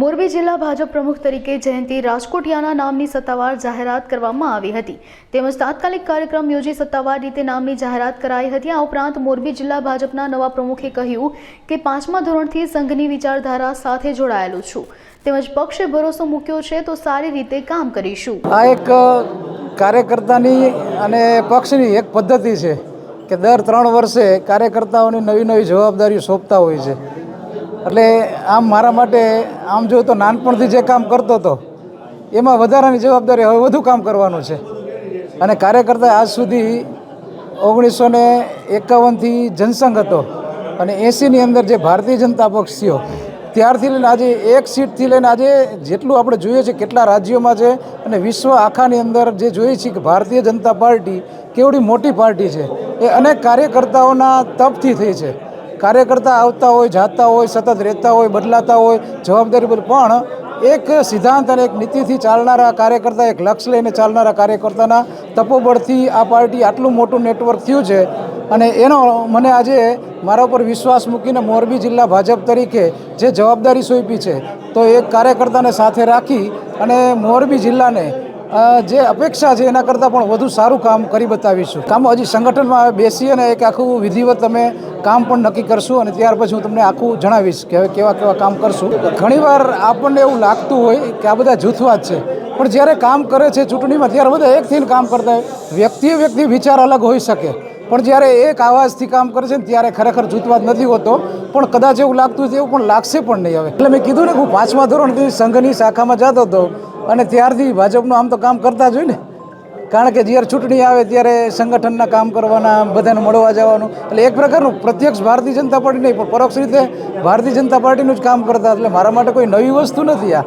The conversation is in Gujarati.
મોરબી જિલ્લા ભાજપ પ્રમુખ તરીકે જયંતિ રાજકોટિયાના નામની સત્તાવાર જાહેરાત કરવામાં આવી હતી. તેમજ તાત્કાલિક કાર્યક્રમ યોજી સત્તાવાર રીતે નામની જાહેરાત કરાઈ હતી. આ ઉપરાંત મોરબી જિલ્લા ભાજપના નવા પ્રમુખે કહ્યું કે પાંચમા ધોરણથી સંઘની વિચારધારા સાથે જોડાયેલું છું. તેમજ પક્ષે ભરોસો મૂક્યો છે તો સારી રીતે કામ કરીશું. આ એક કાર્યકર્તાની અને પક્ષની એક પદ્ધતિ છે કે દર ત્રણ વર્ષે કાર્યકર્તાઓની નવી નવી જવાબદારીઓ સોંપતા હોય છે. એટલે આમ મારા માટે, આમ જો તો નાનપણથી જે કામ કરતો હતો, એમાં વધારાની જવાબદારી હવે વધુ કામ કરવાનું છે. અને કાર્યકર્તા આજ સુધી ઓગણીસો ને એકાવનથી જનસંઘ હતો અને એંસીની અંદર જે ભારતીય જનતા પક્ષ થયો, ત્યારથી લઈને આજે એક સીટથી લઈને આજે જેટલું આપણે જોઈએ છે કેટલા રાજ્યોમાં છે અને વિશ્વ આખાની અંદર જે જોઈએ છીએ કે ભારતીય જનતા પાર્ટી કેવડી મોટી પાર્ટી છે, એ અનેક કાર્યકર્તાઓના તપથી થઈ છે. કાર્યકર્તા આવતા હોય, જાતા હોય, સતત રહેતા હોય, બદલાતા હોય, જવાબદારી બદલ. પણ એક સિદ્ધાંત અને એક નીતિથી ચાલનારા કાર્યકર્તા, એક લક્ષ્ય લઈને ચાલનારા કાર્યકર્તાના તપોબળથી આ પાર્ટી આટલું મોટું નેટવર્ક થયું છે. અને એનો મને આજે મારા ઉપર વિશ્વાસ મૂકીને મોરબી જિલ્લા ભાજપ તરીકે જે જવાબદારી સોંપી છે, તો એક કાર્યકર્તાને સાથે રાખી અને મોરબી જિલ્લાને જે અપેક્ષા છે એના કરતાં પણ વધુ સારું કામ કરી બતાવીશું. કામ હજી સંગઠનમાં બેસી અને એક આખું વિધિવત અમે કામ પણ નક્કી કરશું અને ત્યાર પછી હું તમને આખું જણાવીશ કે હવે કેવા કેવા કામ કરશું. ઘણીવાર આપણને એવું લાગતું હોય કે આ બધા જૂથવાદ છે, પણ જ્યારે કામ કરે છે ચૂંટણીમાં ત્યારે બધા એક થઈને કામ કરતા હોય. વ્યક્તિએ વ્યક્તિ વિચાર અલગ હોઈ શકે, પણ જ્યારે એક આવાજથી કામ કરે છે ને ત્યારે ખરેખર જૂથવાદ નથી હોતો, પણ કદાચ એવું લાગતું છે એવું પણ લાગશે પણ નહીં હવે. એટલે મેં કીધું ને હું પાંચમા ધોરણથી સંઘની શાખામાં જતો હતો અને ત્યારથી ભાજપનું આમ તો કામ કરતા જ હોય ને. કારણ કે જ્યારે ચૂંટણી આવે ત્યારે સંગઠનના કામ કરવાના, બધાને મળવા જવાનું. એટલે એક પ્રકારનું પ્રત્યક્ષ ભારતીય જનતા પાર્ટી નહીં, પણ પરોક્ષ રીતે ભારતીય જનતા પાર્ટીનું જ કામ કરતા એટલે મારા માટે કોઈ નવી વસ્તુ નથી આ.